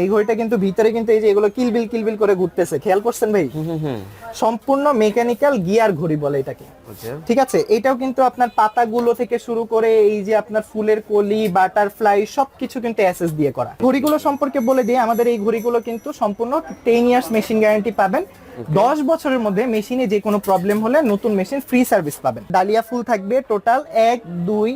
এই ঘড়িটা কিন্তু ভিতরে কিন্তু এই যে এগুলো কিলবিল কিলবিল করে ঘুরতেছে। খেয়াল করছেন ভাই? সম্পূর্ণ মেকানিক্যাল গিয়ার ঘড়ি বলে এটাকে। ঠিক আছে? এটাও কিন্তু আপনার পাতাগুলো থেকে শুরু করে এই যে আপনার ফুলের কলি বাটারফ্লাই সবকিছু কিন্তু অ্যাসেস দিয়ে করা। ঘড়িগুলো সম্পর্কে বলে দিয়ে আমাদের এই ঘড়িগুলো কিন্তু সম্পূর্ণ টেন ইয়ার্স মেশিন গ্যারান্টি পাবেন। দশ বছরের মধ্যে মেশিনে যে কোনো প্রবলেম হলে নতুন মেশিন ফ্রি সার্ভিস পাবেন। ডালিয়া ফুল থাকবে টোটাল এক দুই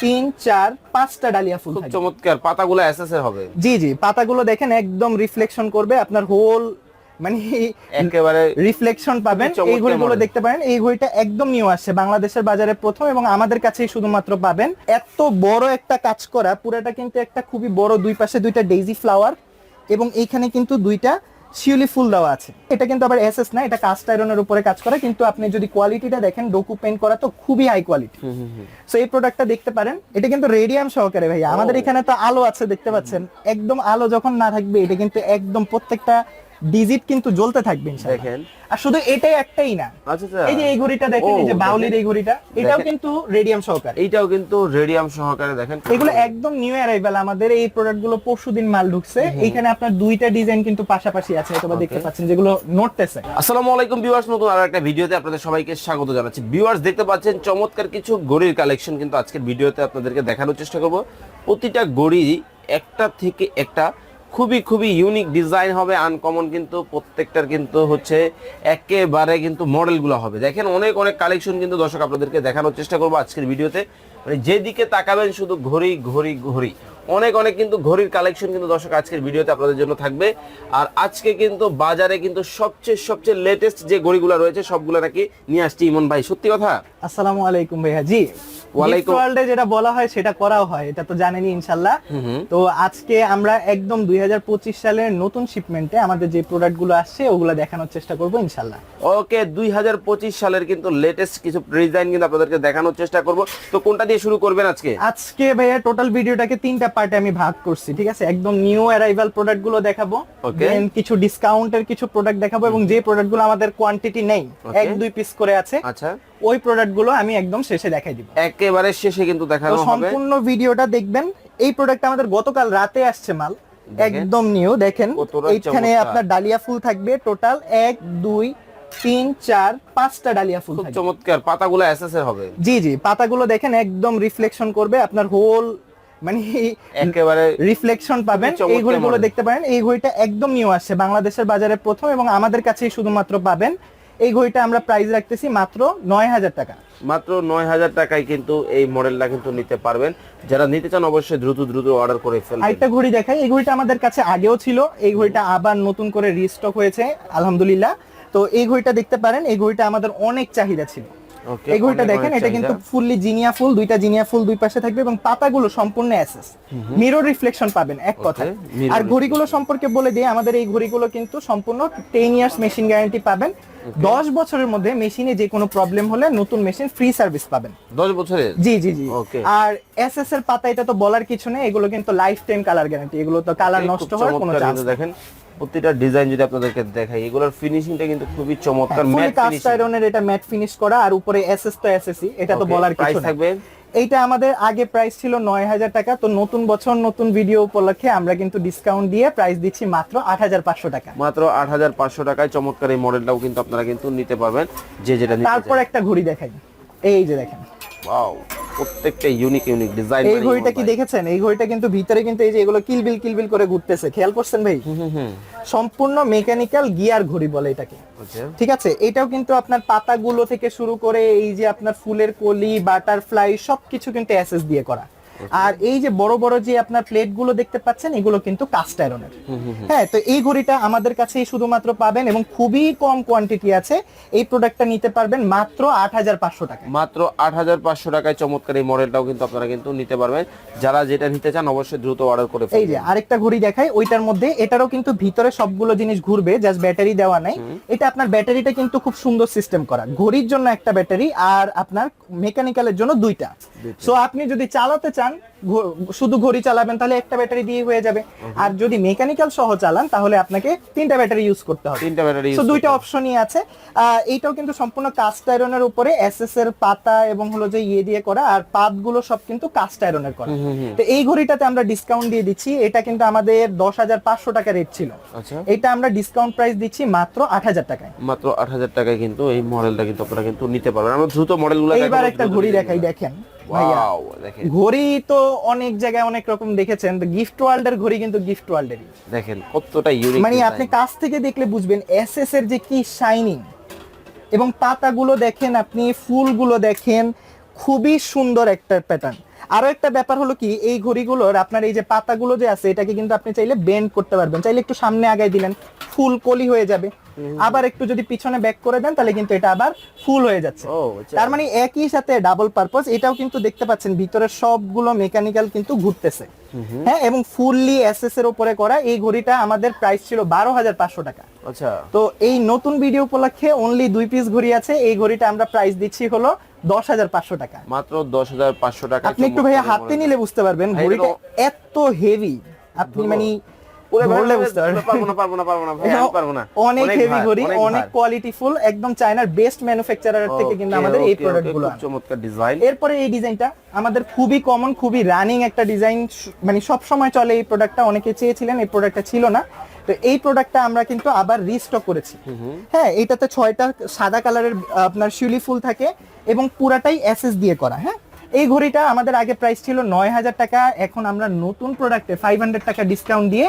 তিন চার পাঁচটা ডালিয়া ফুল খুব চমৎকার পাতাগুলো এসএসের হবে। জি জি পাতাগুলো দেখেন একদম রিফ্লেকশন করবে আপনার হোল মানে একেবারে রিফ্লেকশন পাবেন। এই ঘড়িগুলো। দেখতে পারেন এই ঘড়িটা একদম নিউ আসছে বাংলাদেশের বাজারে প্রথম এবং আমাদের কাছেই শুধুমাত্র পাবেন। এত বড় একটা কাজ করা পুরাটা কিন্তু একটা খুবই বড় দুই পাশে দুইটা ডেইজি ফ্লাওয়ার এবং এইখানে কিন্তু দুইটা শিউলি ফুল দেওয়া আছে। এটা কিন্তু আবার এসএস না এটা কাস্ট আয়রনের উপরে কাজ করে কিন্তু আপনি যদি কোয়ালিটিটা দেখেন ডোকু পেন্ট করা তো খুবই হাই কোয়ালিটি সো এই প্রোডাক্টটা দেখতে পারেন। এটা কিন্তু রেডিয়াম সহকারে ভাই আমাদের এখানে তো আলো আছে দেখতে পাচ্ছেন। একদম আলো যখন না থাকবে এটা কিন্তু একদম প্রত্যেকটা ডিজিট কিন্তু জ্বলতে থাকবে ইনশাআল্লাহ। দেখেন। আর শুধু এটাই একটাই না। আচ্ছা আচ্ছা। এই যে এই ঘড়িটা দেখেন এই যে বাউলির এই ঘড়িটা এটাও কিন্তু রেডিয়াম সহকারে। এইটাও কিন্তু রেডিয়াম সহকারে দেখেন। এগুলো একদম নিউ অ্যারাইভাল আমাদের এই প্রোডাক্টগুলো পরশুদিন মাল ঢুকছে। এইখানে আপনার দুইটা ডিজাইন কিন্তু পাশাপাশি আছে বা দেখতে পাচ্ছেন যেগুলো নড়তেছে। আসসালামু আলাইকুম ভিউয়ার্স নতুন আরও একটা ভিডিওতে আপনাদের সবাইকে স্বাগত জানাচ্ছি। ভিউয়ার্স দেখতে পাচ্ছেন চমৎকার কিছু ঘড়ির কালেকশন কিন্তু আজকের ভিডিওতে আপনাদেরকে দেখানোর চেষ্টা করব। প্রতিটা ঘড়ি একটা থেকে একটা খুবই খুবই ইউনিক ডিজাইন হবে আনকমন কিন্তু প্রত্যেকটার কিন্তু হচ্ছে একেবারে কিন্তু মডেলগুলো হবে। দেখেন অনেক অনেক কালেকশন কিন্তু দর্শক আপনাদেরকে দেখানোর চেষ্টা করব আজকের ভিডিওতে। মানে যেদিকে তাকাবেন শুধু ঘড়ি ঘড়ি ঘড়ি। অনেক অনেক কিন্তু ঘড়ির কালেকশন কিন্তু দর্শক আজকের ভিডিওতে আপনাদের জন্য থাকবে। আর আজকে কিন্তু বাজারে কিন্তু সবচেয়ে সবচেয়ে লেটেস্ট যে ঘড়িগুলো রয়েছে সবগুলো নাকি নিয়ে আসছি ইমন ভাই। সত্যি কথা? আসসালামু আলাইকুম ভাইয়া। জি ওয়ার্ল্ডে যেটা বলা হয় সেটা করাও হয়। এটা তো জানেনই ইনশাল্লাহ। তো আজকে আমরা একদম দুই হাজার পঁচিশ সালের নতুন শিপমেন্টে আমাদের যে প্রোডাক্টগুলো আসছে ওগুলো দেখানোর চেষ্টা করব ইনশাল্লাহ। ওকে দুই হাজার পঁচিশ সালের কিন্তু লেটেস্ট কিছু ডিজাইন কিন্তু আপনাদেরকে দেখানোর চেষ্টা করব। তো কোনটা দিয়ে শুরু করবেন আজকে? আজকে ভাইয়া টোটাল ভিডিওটাকে তিনটা পার্টে আমি ভাগ করছি ঠিক আছে? একদম নিউ অ্যারাইভাল প্রোডাক্টগুলো দেখাবো. কিছু ডিসকাউন্টের কিছু প্রোডাক্ট দেখাবো এবং যে প্রোডাক্টগুলো আমাদের কোয়ান্টিটি নেই এক দুই পিস করে আছে আচ্ছা। ওই প্রোডাক্টগুলো আমি একদম শেষে দেখাই দিব। একেবারে শেষে কিন্তু দেখানো হবে। সম্পূর্ণ ভিডিওটা দেখবেন এই প্রোডাক্ট আমাদের গতকাল রাতে আসছে মাল একদম নিউ দেখেন। এইখানে আপনার ডালিয়া ফুল থাকবে টোটাল এক দুই তিন চার পাঁচটা ডালিয়া ফুল চমৎকার পাতাগুলো এসএসের হবে। জি জি পাতাগুলো দেখেন একদম রিফ্লেকশন করবে আপনার হোল মানে একেবারে রিফ্লেকশন পাবেন এই ঘড়িগুলো দেখতে পারেন। এই ঘড়িটা একদম নিউ আসছে বাংলাদেশের বাজারে প্রথম এবং আমাদের কাছেই শুধুমাত্র পাবেন। এই ঘড়িটা আমরা প্রাইস রাখতেছি মাত্র নয় হাজার টাকা। মাত্র নয় হাজার টাকায় কিন্তু এই মডেলটা কিন্তু নিতে পারবেন। যারা নিতে চান অবশ্যই দ্রুত দ্রুত অর্ডার করে ফেলবেন। আরেকটা ঘড়ি দেখাই। এই ঘড়িটা আমাদের কাছে আগেও ছিল এই ঘড়িটা আবার নতুন করে রিস্টক হয়েছে আলহামদুলিল্লাহ। তো এই ঘড়িটা দেখতে পারেন এই ঘড়িটা আমাদের অনেক চাহিদা ছিল। এই ঘড়িটা দেখেন এটা কিন্তু ফুললি জিনিয়া ফুল দুইটা জিনিয়া ফুল দুই পাশে থাকবে এবং পাতাগুলো সম্পূর্ণ অ্যাসেস মিরর রিফ্লেকশন পাবেন এক কথা আর ঘড়িগুলো সম্পর্কে বলে দিয়ে আমাদের এই ঘড়িগুলো কিন্তু সম্পূর্ণ টেন ইয়ার্স মেশিন গ্যারান্টি পাবেন। দশ বছরের মধ্যে মেশিনে যে কোনো প্রবলেম হলে নতুন মেশিন ফ্রি সার্ভিস পাবেন। দশ বছরের? জি জি জি. আর এসএস এর পাতা এটা তো বলার কিছু নেই এগুলো কিন্তু লাইফ টাইম কালার গ্যারান্টি এগুলো তো কালার নষ্ট হওয়ার কোনো চান্স দেখেন। প্রতিটা ডিজাইন যদি আপনাদেরকে দেখাই এগুলোর ফিনিশিংটা কিন্তু খুবই চমৎকার ম্যাট ফিনিশিং আয়রনের এটা ম্যাট ফিনিশ করা আর উপরে এসএস তো এসএসই এটা তো বলার কিছু থাকবে? এইটা আমাদের আগে প্রাইস ছিল নয় হাজার টাকা তো নতুন বছর নতুন ভিডিও উপলক্ষে আমরা কিন্তু ডিসকাউন্ট দিয়ে প্রাইস দিচ্ছি মাত্র আট হাজার পাঁচশো টাকা। মাত্র আট হাজার পাঁচশো টাকায় চমৎকার এই মডেলটাও কিন্তু আপনারা কিন্তু নিতে পারবেন যে যেটা নিতে তারপর একটা ঘড়ি দেখাই। এই যে দেখেন। ওয়াও প্রত্যেকটা ইউনিক ইউনিক ডিজাইন এই ঘড়িটা কি দেখেছেন? এই ঘড়িটা কিন্তু ভিতরে কিন্তু এই যে এগুলো কিলবিল কিলবিল করে ঘুরতেছে। খেয়াল করছেন ভাই? সম্পূর্ণ মেকানিক্যাল গিয়ার ঘড়ি বলে এটাকে। আচ্ছা। ঠিক আছে? এটাও কিন্তু আপনার পাতাগুলো থেকে শুরু করে এই যে আপনার ফুলের কলি বাটারফ্লাই সবকিছু কিন্তু অ্যাসেস দিয়ে করা। আর এই যে বড় বড় যে আপনার প্লেটগুলো দেখতে পাচ্ছেন এগুলো কিন্তু কাস্ট আয়রনের হ্যাঁ তো এই ঘড়িটা আমাদের কাছে শুধুমাত্র পাবেন এবং খুবই কম কোয়ান্টিটি আছে। এই প্রোডাক্টটা নিতে পারবেন মাত্র আট হাজার পাঁচশো টাকা মাত্র আট হাজার পাঁচশো টাকায় চমৎকার এই মডেলটাও কিন্তু আপনারা কিন্তু নিতে পারবেন। যারা যেটা নিতে চান অবশ্যই দ্রুত অর্ডার করে এই যে আরেকটা ঘড়ি দেখাই ওইটার মধ্যে এটারও কিন্তু ভিতরে সবগুলো জিনিস ঘুরবে জাস্ট ব্যাটারি দেওয়া নাই। এটা আপনার ব্যাটারিটা কিন্তু খুব সুন্দর সিস্টেম করা। ঘড়ির জন্য একটা ব্যাটারি আর আপনার মেকানিক্যালের জন্য দুইটা। সো আপনি যদি চালাতে চান ঘো- শুধু ঘড়ি চালাবেন তাহলে একটা ব্যাটারি দিয়ে হয়ে যাবে। আর যদি মেকানিক্যাল সহ চালান তাহলে আপনাকে তিনটা ব্যাটারি ইউজ করতে হবে। তিনটা ব্যাটারি তো দুইটা অপশনই আছে। এইটাও কিন্তু সম্পূর্ণ কাস্ট আয়রনের উপরে এসএস এর পাতা এবং হলো যে ইয়ে দিয়ে করা আর পাতগুলো সব কিন্তু কাস্ট আয়রনের করা। তো এই ঘড়িটাতে আমরা ডিসকাউন্ট দিয়ে দিচ্ছি। এটা কিন্তু আমাদের দশ হাজার পাঁচশো টাকা রেট ছিল। আচ্ছা। এটা আমরা ডিসকাউন্ট প্রাইস দিচ্ছি মাত্র আট হাজার টাকায়। মাত্র আট হাজার টাকায় কিন্তু এই মডেলটা কিন্তু আপনারা কিন্তু নিতে পারবেন। আমরা দ্রুত মডেলগুলো এইবার একটা ঘড়ি দেখাই দেখেন। ওয়াও দেখেন। ঘড়ি তো অনেক জায়গায় অনেক রকম দেখেছেন গিফট ওয়ার্ল্ডের ঘড়ি কিন্তু গিফট ওয়ার্ল্ডেরই দেখেন কতটা ইউনিক মানে আপনি কাছ থেকে দেখলে বুঝবেন এসএস এর যে কি শাইনিং এবং পাতাগুলো দেখেন আপনি ফুলগুলো দেখেন খুবই সুন্দর একটা প্যাটার্ন আরও একটা ব্যাপার হলো কি এই ঘড়িগুলোর আপনার এই যে পাতাগুলো যে আছে এটাকে কিন্তু আপনি চাইলে বেন্ড করতে পারবেন। চাইলে একটু সামনে আগায় দিলেন ফুল কলি হয়ে যাবে। আবার একটু যদি পিছনে ব্যাক করে দেন তাহলে কিন্তু এটা আবার ফুল হয়ে যাচ্ছে। আচ্ছা। তার মানে একই সাথে ডাবল পারপাস এটাও কিন্তু দেখতে পাচ্ছেন ভিতরের সবগুলো মেকানিক্যাল কিন্তু ঘুরতেছে। হ্যাঁ এবং ফুললি এসএস এর উপরে করা এই ঘড়িটা আমাদের প্রাইস ছিল বারো হাজার পাঁচশো টাকা। আচ্ছা। তো এই নতুন ভিডিও উপলক্ষে অনলি দুই পিস ঘড়ি আছে এই ঘড়িটা আমরা প্রাইস দিচ্ছি হলো দশ হাজার পাঁচশো টাকা। মাত্র দশ হাজার পাঁচশো টাকা আপনি একটু ভাইয়া হাতে নিলে বুঝতে পারবেন ঘড়িটা এত হেভি আপনি মানে অনেক হেভি ভার, ঘড়ি অনেক ভার। কোয়ালিটিফুল একদম চায়নার বেস্ট ম্যানুফ্যাকচারার থেকে কিন্তু আমাদের এই চমৎকার ডিজাইন এরপরে এই ডিজাইনটা আমাদের খুবই কমন খুবই রানিং একটা ডিজাইন মানে সব সময় চলে এই প্রোডাক্টটা অনেকে চেয়েছিলেন এই প্রোডাক্টটা ছিল না। তো এই প্রোডাক্টটা আমরা কিন্তু আবার রিস্টক করেছি। হ্যাঁ এটাতে ছয়টা সাদা কালারের আপনার শিউলি ফুল থাকে এবং পুরাটাই এসএস দিয়ে করা হ্যাঁ? এই ঘড়িটা আমাদের আগে প্রাইস ছিল নয় হাজার টাকা এখন আমরা নতুন প্রোডাক্টে ফাইভ হান্ড্রেড টাকা ডিসকাউন্ট দিয়ে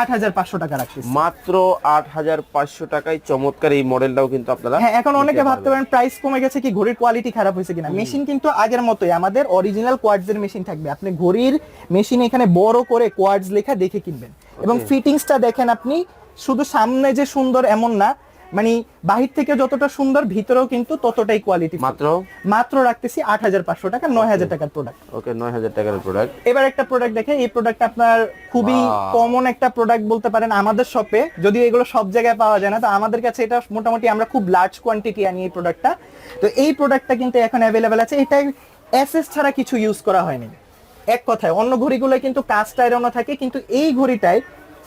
আট হাজার পাঁচশো টাকা রাখছি। মাত্র আট হাজার পাঁচশো টাকায় চমৎকার এই মডেলটাও কিন্তু আপনারা হ্যাঁ এখন অনেকে ভাবতে পারেন প্রাইস কমে গেছে কি ঘড়ির কোয়ালিটি খারাপ হয়েছে কিনা? মেশিন কিন্তু আগের মতোই আমাদের অরিজিনাল কোয়ার্ডসের মেশিন থাকবে। আপনি ঘড়ির মেশিন এখানে বড় করে কোয়ার্ডস লেখা দেখে কিনবেন। এবং ফিটিংসটা দেখেন আপনি শুধু সামনে যে সুন্দর এমন না মানে বাহির থেকে যতটা সুন্দর ভিতরেও কিন্তু ততটাই কোয়ালিটি মাত্র? মাত্র রাখতেছি আট হাজার পাঁচশো টাকা নয় হাজার টাকার প্রোডাক্ট ওকে নয় হাজার টাকার প্রোডাক্ট এবার একটা প্রোডাক্ট দেখে এই প্রোডাক্ট আপনার খুবই কমন একটা প্রোডাক্ট বলতে পারেন আমাদের শপে যদি এগুলো সব জায়গায় পাওয়া যায় না তো আমাদের কাছে এটা মোটামুটি আমরা খুব লার্জ কোয়ান্টিটি আনি এই প্রোডাক্টটা তো এই প্রোডাক্টটা কিন্তু এখন অ্যাভেলেবেল আছে। এটা এসএস ছাড়া কিছু ইউজ করা হয়নি। এক কথায় অন্য ঘড়িগুলো কিন্তু কাস্ট আয়রনও থাকে কিন্তু এই ঘড়িটায়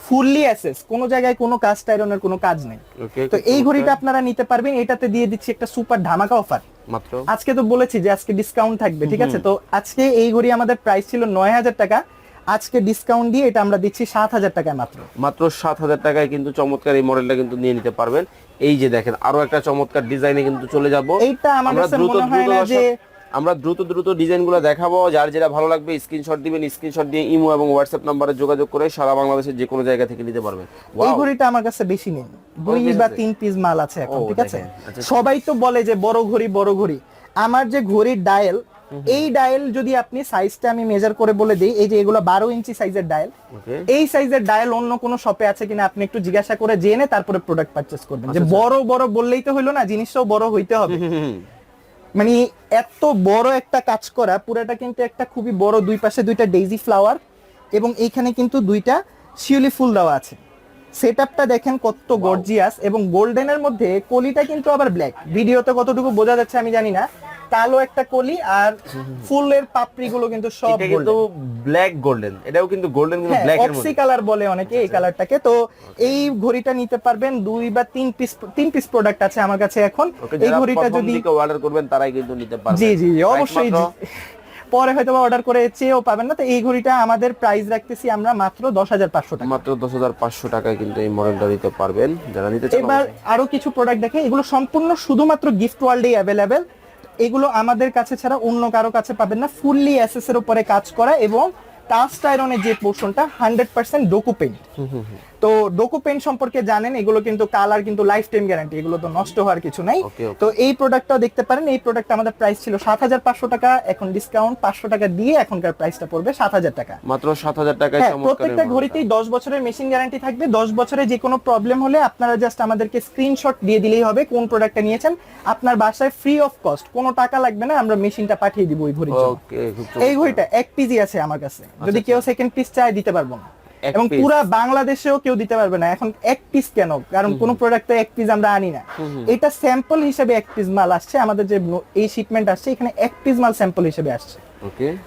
ফুললি এসএস কোনো জায়গায় কোনো কাস্ট আয়রনের কোনো কাজ নেই। তো এই ঘড়িটা আপনারা নিতে পারবেন এটাতে দিয়ে দিচ্ছি একটা সুপার ধামাকা অফার মাত্র? আজকে তো বলেছি যে আজকে ডিসকাউন্ট থাকবে ঠিক আছে? তো আজকে এই ঘড়ি আমাদের প্রাইস ছিল নয় হাজার টাকা আজকে ডিসকাউন্ট দিয়ে এটা আমরা দিচ্ছি সাত হাজার টাকায় মাত্র। মাত্র সাত হাজার টাকায় কিন্তু চমৎকার এই মডেলটা কিন্তু নিয়ে নিতে পারবেন। এই যে দেখেন আরও একটা চমৎকার ডিজাইনে কিন্তু চলে যাব। এইটা আমার কাছে মনে হয় না যে আমরা দ্রুত দ্রুত ডিজাইনগুলো দেখাবো। যার যেটা ভালো লাগবে স্ক্রিনশট দিবেন স্ক্রিনশট দিয়ে ইমো এবং হোয়াটসঅ্যাপ নাম্বারে যোগাযোগ করে সারা বাংলাদেশের যে কোনো জায়গা থেকে নিতে পারবেন। এই ঘড়িটা আমার কাছে বেশি নেই। দুই বা তিন পিস মাল আছে এখন ঠিক আছে? আচ্ছা, সবাই তো বলে যে বড় ঘড়ি বড় ঘড়ি। আমার যে ঘড়ির ডায়াল এই ডায়াল যদি আপনি সাইজটা আমি মেজার করে বলে দিই এই যে এগুলো বারো ইঞ্চি সাইজের ডায়াল এই সাইজের ডায়াল অন্য কোনো শপে আছে কিনা আপনি একটু জিজ্ঞাসা করে জেনে তারপরে প্রোডাক্ট পারচেস করবেন। আচ্ছা, যে বড় বড় বললেই তো হলো না জিনিসটাও বড় হইতে হবে। মানে এত বড় একটা কাজ করা পুরাটা কিন্তু একটা খুবই বড় দুই পাশে দুইটা ডেইজি ফ্লাওয়ার এবং এইখানে কিন্তু দুইটা শিউলি ফুল দেওয়া আছে। সেট আপটা দেখেন কত গর্জিয়াস এবং গোল্ডেনের মধ্যে কলিটা কিন্তু আবার ব্ল্যাক ভিডিওতে কতটুকু বোঝা যাচ্ছে আমি জানি না। কালো একটা কলি আর ফুলের পাপড়িগুলো কিন্তু সব এটা কিন্তু ব্ল্যাক গোল্ডেন এটাও কিন্তু গোল্ডেন কিন্তু ব্ল্যাক এর অক্সি মধ্যে কালার বলে অনেকে এই কালারটাকে তো এই ঘড়িটা নিতে পারবেন দুই বা তিন পিস তিন পিস প্রোডাক্ট আছে আমার কাছে এখন। এই ঘড়িটা যদি অর্ডার করবেন তারাই কিন্তু নিতে পারবেন। জি জি অবশ্যই। পরে হয়তো অর্ডার করে চেয়েও পাবেন না। তো এই ঘড়িটা আমাদের প্রাইস রাখতেছি আমরা মাত্র দশ হাজার পাঁচশো টাকা। মাত্র দশ হাজার পাঁচশো টাকায় কিন্তু এই মডেলটা নিতে পারবেন। যারা নিতে চান এবার আরও কিছু প্রোডাক্ট দেখে। এগুলো সম্পূর্ণ শুধুমাত্র গিফট ওয়ার্ল্ডেই অ্যাভেলেবেল এগুলো আমাদের কাছে ছাড়া অন্য কারও কাছে পাবেন না। ফুললি অ্যাসেসের উপরে কাজ করা এবং কাস্ট আয়রনের যে পোর্শনটা হান্ড্রেড পার্সেন্ট ডোকু পেইন্ট তো ডোকু পেইন্ট সম্পর্কে জানেন এগুলো কিন্তু কালার কিন্তু লাইফ টাইম গ্যারান্টি এগুলো তো নষ্ট হওয়ার কিছু নাই. তো এই প্রোডাক্টটাও দেখতে পারেন এই প্রোডাক্ট আমাদের প্রাইস ছিল সাত হাজার পাঁচশো টাকা এখন ডিসকাউন্ট পাঁচশো টাকা দিয়ে এখনকার প্রাইসটা পড়বে সাত হাজার টাকা। মাত্র সাত হাজার টাকায় হ্যাঁ প্রত্যেকটা ঘড়িতেই দশ বছরের মেশিন গ্যারান্টি থাকবে দশ বছরে যে কোনো প্রবলেম হলে আপনারা জাস্ট আমাদেরকে স্ক্রিনশট দিয়ে দিলেই হবে কোন প্রোডাক্টটা নিয়েছেন। আপনার বাসায় ফ্রি অফ কস্ট কোনো টাকা লাগবে না আমরা মেশিনটা পাঠিয়ে দিব ওই ঘড়ির এই ঘড়িটা এক পিজি আছে আমার কাছে। যদি কেউ সেকেন্ড পিস চায় দিতে পারব না। এবং। পুরা বাংলাদেশেও কেউ দিতে পারবে না। এখন এক পিস কেন? কারণ কোন প্রোডাক্ট এক পিস আমরা আনি না। এটা স্যাম্পল হিসেবে এক পিস মাল আসছে। আমাদের যে এই শিপমেন্ট আসছে এখানে এক পিস মাল স্যাম্পল হিসেবে আসছে।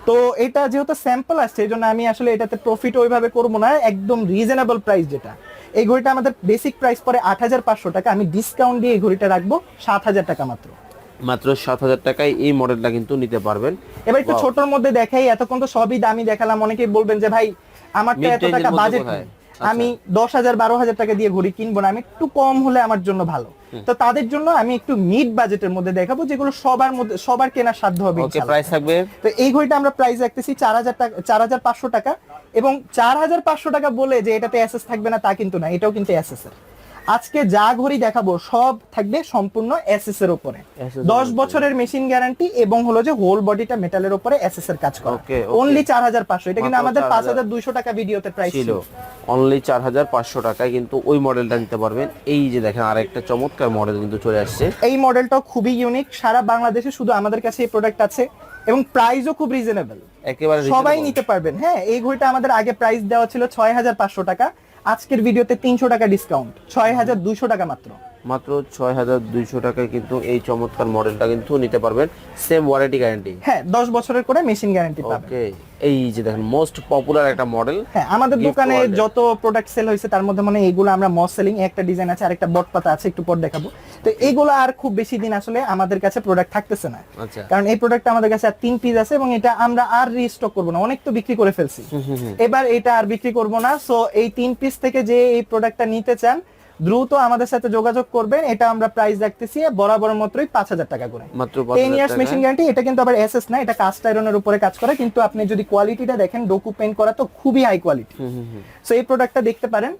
তো এটা যেহেতু স্যাম্পল আসছে এই জন্য আমি আসলে এটাতে প্রফিট ওইভাবে করব না। একদম রিজনেবল প্রাইস যেটা। এই ঘড়িটা আমাদের বেসিক প্রাইস পরে আট হাজার পাঁচশো টাকা। আমি ডিসকাউন্ট দিয়ে এই ঘড়িটা রাখব সাত হাজার টাকা মাত্র। মাত্র সাত হাজার টাকায় এই মডেলটা কিন্তু নিতে পারবেন। এবার একটু ছোটর মধ্যে দেখাই। এতক্ষণ তো সবই দামি দেখালাম। অনেকেই বলবেন যে ভাই আমার তো এত টাকা বাজেট নেই। আমি দশ হাজার বারো হাজার টাকা দিয়ে ঘড়ি কিনবো না। আমি একটু কম হলে আমার জন্য ভালো। তো তাদের জন্য আমি একটু মিড বাজেটের মধ্যে দেখাবো যেগুলো সবার মধ্যে সবার কেনার সাধ্য হবে ওকে প্রাইস থাকবে। তো এই ঘড়িটা আমরা প্রাইস রাখতেছি চার হাজার টাকা চার হাজার পাঁচশো টাকা। এবং চার হাজার পাঁচশো টাকা বলে যে এটাতে অ্যাসেস থাকবে না তা কিন্তু না। এটাও কিন্তু অ্যাসেস এর আজকে যা ঘড়ি দেখাবো সব থাকবে সম্পূর্ণ এসএস এর উপরে। দশ বছরের মেশিন গ্যারান্টি এবং হলো যে হোল বডিটা মেটালের উপরে এসএস এর কাজ করা. অনলি চার হাজার পাঁচশো। এটা কিন্তু আমাদের পাঁচ হাজার দুইশো টাকা ভিডিওতে প্রাইস ছিল। অনলি চার হাজার পাঁচশো টাকায় কিন্তু ওই মডেলটা নিতে পারবেন। এই যে দেখেন আর একটা চমৎকার মডেল কিন্তু চলে আসছে। এই মডেলটাও খুবই ইউনিক সারা বাংলাদেশে শুধু আমাদের কাছে এই প্রোডাক্ট আছে এবং প্রাইসও খুব রিজনেবল একেবারে সবাই নিতে পারবেন। হ্যাঁ এই ঘড়িটা আমাদের আগে প্রাইস দেওয়া ছিল ছয় হাজার পাঁচশো টাকা। আজকের ভিডিওতে তিনশো টাকা ডিসকাউন্ট ছয় হাজার দুশো টাকা মাত্র। মাত্র ছয় হাজার দুইশো টাকায় কিন্তু এই চমৎকার মডেলটা কিন্তু নিতে পারবেন। সেম ওয়ারেন্টি গ্যারান্টি হ্যাঁ দশ বছরের করে মেশিন গ্যারান্টি পাবেন। ওকে এই যে দেখেন মোস্ট পপুলার একটা মডেল হ্যাঁ আমাদের দোকানে যত প্রোডাক্ট সেল হয়েছে তার মধ্যে মানে এইগুলো আমরা মস সেলিং একটা ডিজাইন আছে আরেকটা বট পাতা আছে একটু পর দেখাবো। তো এইগুলো আর খুব বেশি দিন আসলে আমাদের কাছে প্রোডাক্ট থাকতেছে না। আচ্ছা। কারণ এই প্রোডাক্ট আমাদের কাছে আর তিন পিস আছে এবং এটা আমরা আর রিস্টক করব না। অনেক তো বিক্রি করে ফেলছি। এবার এটা আর বিক্রি করব না। সো এই তিন পিস থেকে যে এই প্রোডাক্টটা নিতে চান দ্রুত আমাদের সাথে যোগাযোগ করবেন। এটা আমরা প্রাইস রাখতেছি বরাবর মাত্রই পাঁচ হাজার টাকা করে। মাত্র টেন ইয়ার্স মেশিন গ্যারান্টি এটা কিন্তু আবার এসএস না এটা কাস্ট আয়রনের উপরে কাজ করে। কিন্তু আপনি যদি কোয়ালিটিটা দেখেন ডোকু পেন্ট করা তো খুবই হাই কোয়ালিটি সো এই প্রোডাক্টটা দেখতে পারেন।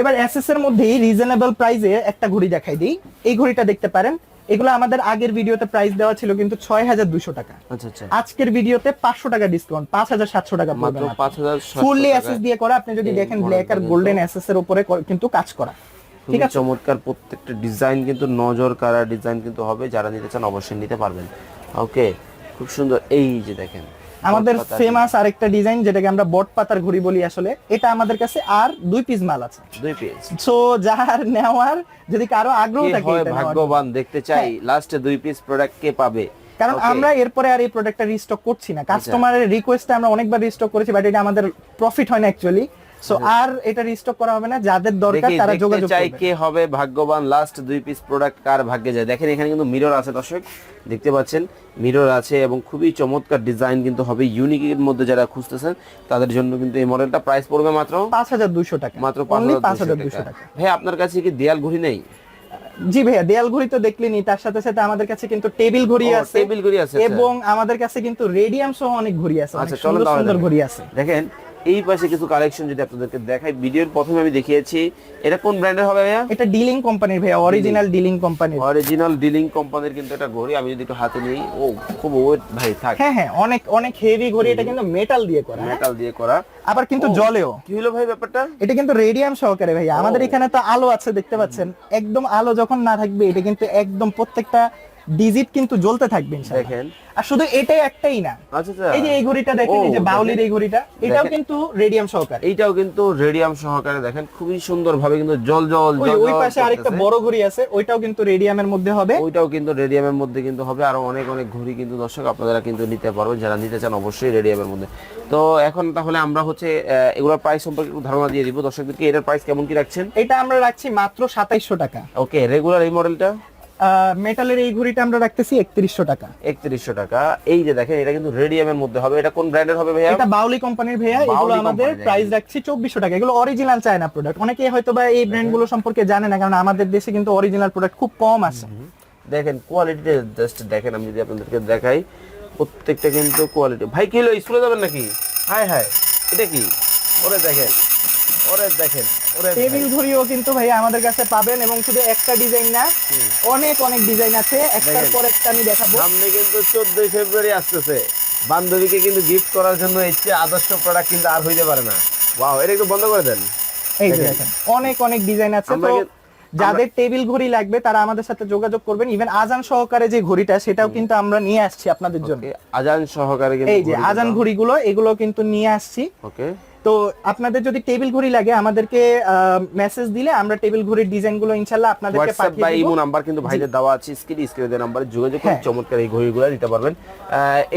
এবার এসএস এর মধ্যেই রিজনেবল প্রাইসে একটা ঘড়ি দেখাই দিই। এই ঘড়িটা দেখতে পারেন। এগুলো আমাদের আগের ভিডিওতে প্রাইস দেওয়া ছিল কিন্তু ছয় হাজার দুশো টাকা। আচ্ছা আচ্ছা। আজকের ভিডিওতে পাঁচশো টাকা ডিসকাউন্ট পাঁচ হাজার সাতশো টাকা। ফুললি অ্যাসেস দিয়ে করা আপনি যদি দেখেন ব্ল্যাক আর গোল্ডেন অ্যাসেস এর উপরে কিন্তু কাজ করা। ঠিক ঠিক আছে? চমৎকার প্রত্যেকটা ডিজাইন কিন্তু নজর কারা ডিজাইন কিন্তু হবে। যারা নিতে চান অবশ্যই নিতে পারবেন। ওকে খুব সুন্দর। এই যে দেখেন আমাদের ফেমাস আরেকটা ডিজাইন যেটাকে আমরা বট পাতার ঘড়ি বলি আসলে এটা আমাদের কাছে আর দুই পিস মাল আছে। দুই পিস সো যার নেওয়ার যদি কারও আগ্রহ থাকে হয় ভাগ্যবান দেখতে চাই লাস্টে দুই পিস প্রোডাক্ট কে পাবে? কারণ আমরা এরপরে আর এই প্রোডাক্টটা রিস্টক করছি না। কাস্টমারের রিকোয়েস্টে আমরা অনেকবার রিস্টক করেছি বাট এটা আমাদের প্রফিট হয় না অ্যাকচুয়ালি সো আর এটা রিস্টক করা হবে না যাদের দরকার তারা যোগাযোগ চাই কে হবে ভাগ্যবান লাস্ট দুই পিস প্রোডাক্ট কার ভাগ্যে যায়। দেখেন এখানে কিন্তু মিরর আছে দর্শক দেখতে পাচ্ছেন মিরর আছে এবং খুবই চমৎকার ডিজাইন কিন্তু হবে। ইউনিকের মধ্যে যারা খুঁজতেছেন তাদের জন্য কিন্তু এই মডেলটা প্রাইস পড়বে মাত্র পাঁচ হাজার দুইশো টাকা। মাত্র অনলি পাঁচ পাঁচ হাজার দুইশো টাকা। ভাই আপনার কাছে কি দেয়াল ঘড়ি নেই? জি ভাইয়া দেয়াল ঘড়ি তো দেখলেনি তার সাথে সাথে আমাদের কাছে কিন্তু টেবিল ঘড়ি আছে টেবিল ঘড়ি আছে। এবং আমাদের কাছে কিন্তু রেডিয়াম সহ অনেক ঘড়ি আছে আচ্ছা চলো সুন্দর। ঘড়ি আছে। দেখেন এই পাশে কিছু কালেকশন যদি আপনাদেরকে দেখাই ভিডিওর প্রথমে আমি দেখিয়েছি এটা কোন ব্র্যান্ডের হবে ভাইয়া? এটা ডিলিং কোম্পানির ভাইয়া অরিজিনাল ডিলিং কোম্পানির অরিজিনাল ডিলিং কোম্পানির কিন্তু একটা ঘড়ি আমি যদি একটু হাতে নিই ও খুব ওয়েট ভাই থাক। হ্যাঁ হ্যাঁ অনেক অনেক হেভি ঘড়ি এটা কিন্তু মেটাল দিয়ে করা হ্যাঁ? মেটাল দিয়ে করা। আবার কিন্তু জলেও। কি হলো ভাই ব্যাপারটা? এটা কিন্তু রেডিয়াম সহকারে ভাইয়া। আমাদের এখানে তো আলো আছে দেখতে পাচ্ছেন? একদম আলো যখন না থাকবে এটা কিন্তু একদম প্রত্যেকটা ডিজিট কিন্তু জ্বলতে থাকবে দেখেন। আর শুধু এটাই একটাই না। আচ্ছা আচ্ছা। এই যে এই ঘড়িটা দেখেন এই যে বাউলির এই ঘড়িটা এটাও কিন্তু রেডিয়াম সহকারে। এটাও কিন্তু রেডিয়াম সহকারে দেখেন খুবই সুন্দর ভাবে কিন্তু জল জল ওই পাশে আরেকটা বড় ঘড়ি আছে ওইটাও কিন্তু রেডিয়ামের মধ্যে হবে। ওইটাও কিন্তু রেডিয়ামের মধ্যে কিন্তু হবে আরও অনেক অনেক ঘড়ি কিন্তু দর্শক আপনারা কিন্তু নিতে পারবেন যারা নিতে চান অবশ্যই রেডিয়ামের মধ্যে। তো এখন তাহলে আমরা হচ্ছে এগুলোর প্রাইস সম্পর্কে একটু ধারণা দিয়ে দিব। দর্শকদেরকে এটার প্রাইস কেমন কি রাখছেন? এটা আমরা রাখছি মাত্র সাতাইশশো টাকা। ওকে রেগুলার এই মডেলটা মেটালের এই ঘড়িটা আমরা রাখতেছি একত্রিশশো টাকা। একত্রিশশো টাকা। এই যে দেখেন এটা কিন্তু রেডিয়ামের মধ্যে হবে। এটা কোন ব্র্যান্ডের হবে ভাইয়া? এটা বাউলি কোম্পানির ভাইয়া। এগুলো আমাদের প্রাইস রাখছি চব্বিশশো টাকা। এগুলো অরিজিনাল চায়না প্রোডাক্ট অনেকে হয়তো বা এই ব্র্যান্ডগুলো সম্পর্কে জানে না কারণ আমাদের দেশে কিন্তু অরিজিনাল প্রোডাক্ট খুব কম আছে। দেখেন কোয়ালিটি জাস্ট দেখেন আমি যদি আপনাদেরকে দেখাই প্রত্যেকটা কিন্তু কোয়ালিটি ভাই কি হলো? স্কুলে যাবেন নাকি? হায় হায়। এটা কি? ওরে দেখেন ওরে দেখেন। টেবিল ঘড়িও কিন্তু ভাইয়া আমাদের কাছে পাবেন এবং শুধু একটা ডিজাইন না অনেক অনেক ডিজাইন আছে। একটার পর একটা আমি দেখাবো। সামনে কিন্তু চোদ্দই ফেব্রুয়ারি আসতেছে। বান্ধবীকে কিন্তু গিফট করার জন্য ইচ্ছে আদর্শ প্রোডাক্ট কিন্তু আর হইতে পারে না। ওয়াও এটা একটু বন্ধ করে দেন। এই যে অনেক অনেক ডিজাইন আছে। তো যাদের টেবিল ঘড়ি লাগবে তারা আমাদের সাথে যোগাযোগ করবেন। ইভেন আজান সহকারে যে ঘড়িটা সেটাও কিন্তু আমরা নিয়ে আসছি আপনাদের জন্য। আজান সহকারে এই যে আজান ঘড়িগুলো এগুলো কিন্তু নিয়ে আসছি। ওকে তো আপনাদের যদি টেবিল ঘড়ি লাগে আমাদেরকে মেসেজ দিলে আমরা টেবিল ঘড়ির ডিজাইনগুলো ইনশাল্লাহ আপনাদেরকে হোয়াটসঅ্যাপ বা পাঠিয়ে ইমো নাম্বার কিন্তু ভাইদের দেওয়া আছে স্ক্রিন স্ক্রিনে দেওয়া নাম্বারে যোগাযোগ করে হ্যাঁ। চমৎকার এই ঘড়িগুলো নিতে পারবেন।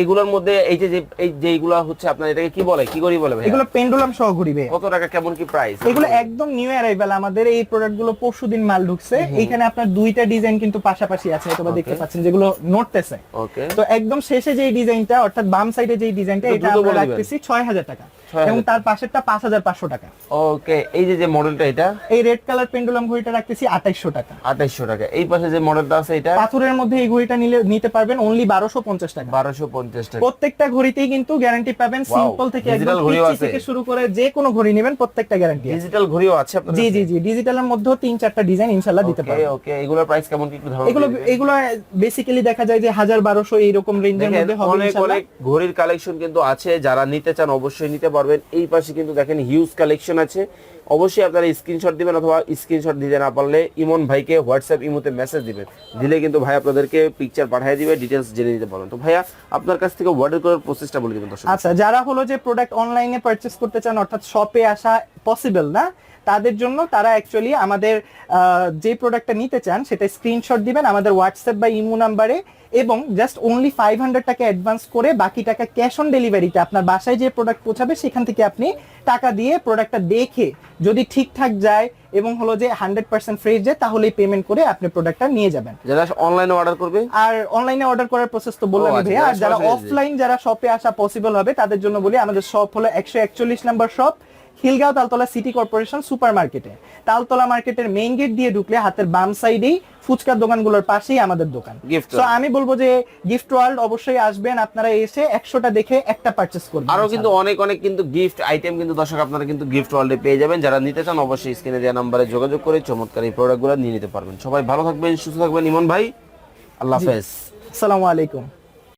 এগুলোর মধ্যে এই যে এই যেগুলো হচ্ছে আপনার এটাকে কি বলে? কি ঘড়ি বলে ভাই এগুলো পেন্ডুলাম সহ ঘুরিবে। কত টাকা কেমন কি প্রাইস এগুলো একদম নিউ অ্যারাইভাল আমাদের এই প্রোডাক্টগুলো পরশু দিন মাল ঢুকছে। এখানে আপনার দুইটা ডিজাইন কিন্তু পাশাপাশি আছে তোমরা দেখতে পাচ্ছেন যেগুলো নড়তেছে। ওকে তো একদম শেষে যে ডিজাইনটা অর্থাৎ বাম সাইডে যে ডিজাইনটা এটা আমরা রাখতেছি ছয় হাজার টাকা। 6,000 এবং তার পাশেরটা পাঁচ হাজার পাঁচশো টাকা। ওকে এই যে যে মডেলটা এটা? এই রেড কালার পেন্ডুলাম ঘড়িটা রাখতেছি আঠাইশশো টাকা। আঠাইশশো টাকা। এই পাশে যে মডেলটা আছে এটা? পাথরের মধ্যে এই ঘড়িটা নিলে নিতে পারবেন অনলি বারোশো পঞ্চাশ টাকা। বারোশো পঞ্চাশ টাকা। প্রত্যেকটা ঘড়িতেই কিন্তু গ্যারান্টি পাবেন। সিম্পল থেকে একদম। থেকে শুরু করে যে কোনো ঘড়ি নেবেন প্রত্যেকটা গ্যারান্টি ডিজিটাল ঘড়িও আছে জি জি জি ডিজিটালের মধ্যেও তিন চারটা ডিজাইন ইনশাল্লাহ দিতে পারবেন। ওকে এগুলোর প্রাইস কেমন কি একটু ধারণা এগুলো এগুলো বেসিক্যালি দেখা যায় যে হাজার বারোশো এইরকম রেঞ্জের মধ্যে হবে অনেক অনেক ঘড়ির কালেকশন কিন্তু আছে। যারা নিতে চান অবশ্যই নিতে পারবেন। এই পাশে কিন্তু দেখেন হিউজ কালেকশন আছে। অবশ্যই আপনারা স্ক্রিনশট দিবেন অথবা স্ক্রিনশট দিতে না পারলে ইমন ভাইকে হোয়াটসঅ্যাপ ইমোতে মেসেজ দিবেন। দিলে কিন্তু ভাই আপনাদেরকে পিকচার পাঠিয়ে দিবে ডিটেলস জেনে নিতে পারবেন। তো ভাইয়া, আপনার কাছ থেকে অর্ডার করার প্রসেসটা বলে দিবেন আচ্ছা যারা হলো যে প্রোডাক্ট অনলাইনে পারচেস করতে চান, অর্থাৎ শপে আসা পসিবল না? তাদের জন্য তারা অ্যাকচুয়ালি আমাদের যে প্রোডাক্টটা নিতে চান সেটা স্ক্রিনশট দিবেন আমাদের হোয়াটসঅ্যাপ বা ইমো নাম্বারে এবং জাস্ট অনলি ফাইভ হান্ড্রেড টাকা অ্যাডভান্স করে বাকি টাকা ক্যাশ অন ডেলিভারিতে আপনার বাসায় যে প্রোডাক্ট পৌঁছাবে সেখান থেকে আপনি টাকা দিয়ে প্রোডাক্টটা দেখে যদি ঠিকঠাক যায় এবং হলো যে হান্ড্রেড পার্সেন্ট ফ্রেশ যায় তাহলেই পেমেন্ট করে আপনি প্রোডাক্টটা নিয়ে যাবেন। যারা অনলাইনে অর্ডার করবে? আর অনলাইনে অর্ডার করার প্রসেস তো বললাম আচ্ছা, ভাইয়া আর যারা অফলাইন যারা শপে আসা পসিবল হবে তাদের জন্য বলি আমাদের শপ হলো একশো একচল্লিশ number shop Khilgaon Taltola city corporation super মার্কেটে তালতলা মার্কেটের মেইন গেট দিয়ে ঢুকলে হাতের বাম সাইডেই ফুচকার দোকানগুলোর পাশেই আমাদের দোকান। তো আমি বলব যে গিফট ওয়ার্ল্ড অবশ্যই আসবেন আপনারা এসে একশোটা দেখে একটা পারচেস করবেন আরও কিন্তু অনেক অনেক কিন্তু গিফট আইটেম কিন্তু দর্শক আপনারা কিন্তু গিফট ওয়ার্ল্ডে পেয়ে যাবেন। যারা নিতে চান অবশ্যই স্ক্রিনে দেওয়া নাম্বারে যোগাযোগ করে চমৎকার এই প্রোডাক্টগুলো নিয়ে নিতে পারবেন। সবাই ভালো থাকবেন সুস্থ থাকবেন। ইমন ভাই আল্লাহ হাফেজ। আসসালামু আলাইকুম।